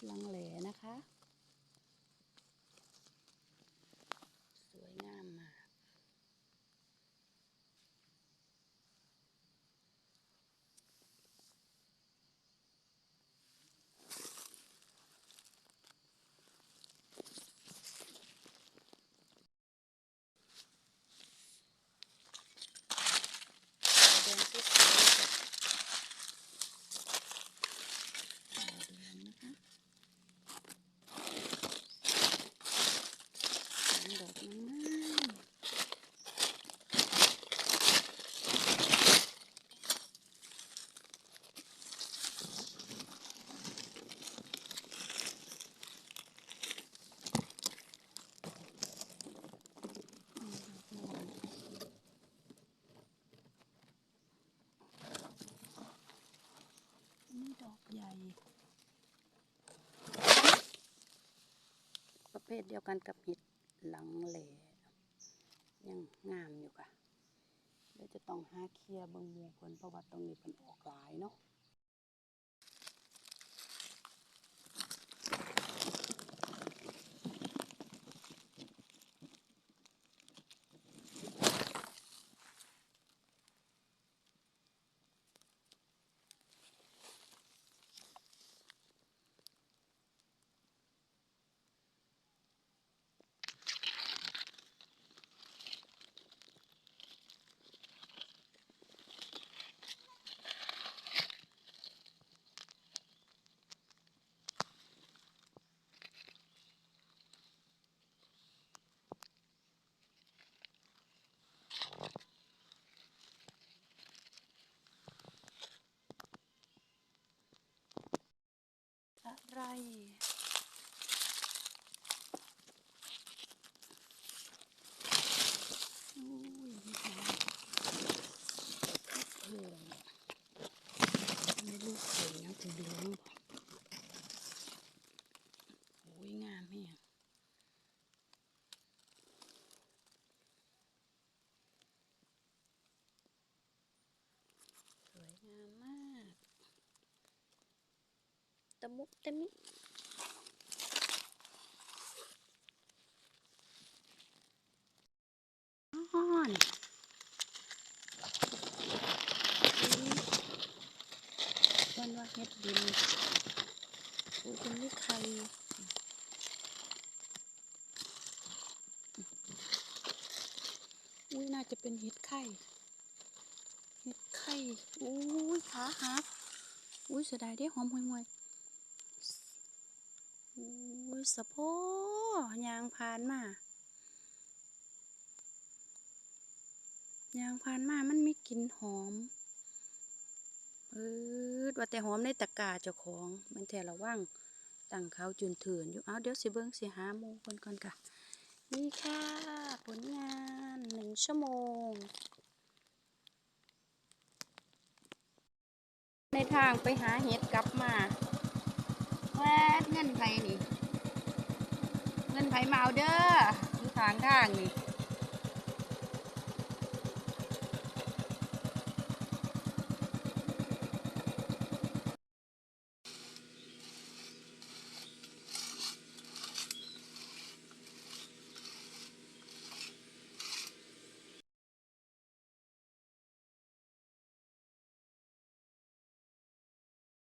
กลังเหลนะคะ เภทเดียวกันกับเห็ดหลังแหล่ยังงามอยู่ค่ะเดี๋ยวจะต้องหาเคลียร์เบิงมูเพิ่นเพราะว่าตรงนี้เพิ่นออกหลายเนาะ อะไรอุ้ยเห็ดหอมเห็ดเพิ่งไม่รู้เคยยังถึงเหลืองบ่โอ้ยงามแฮงสวยงามมาก ตะมุตะมิอ้อนวันว่าเฮ็ดดินโอ้ยเป็นลูกไข่อุ้ยน่าจะเป็นเห็ดไข่ เห็ดไข่ อุ้ยขาหักอุ้ยเสียดายได้หอมห่วยๆ อ้ยสะโพยางพานมายางพานมามันมีกลิ่นหอมเออว่าแต่หอมในตะกร้าเจ้าของ มันแต่ละว่างตั้งเขาจุนเถื่อนอยู่เอาเดี๋ยวสิเบิ้งสิหาหมูคนก่อนค่ะ นี่ค่ะ ผลงานหนึ่งชั่วโมง ในทางไปหาเห็ดกลับมา แวดเงินไผนี่ เงินไผมาเอาเด้ออยู่ทางทางนี่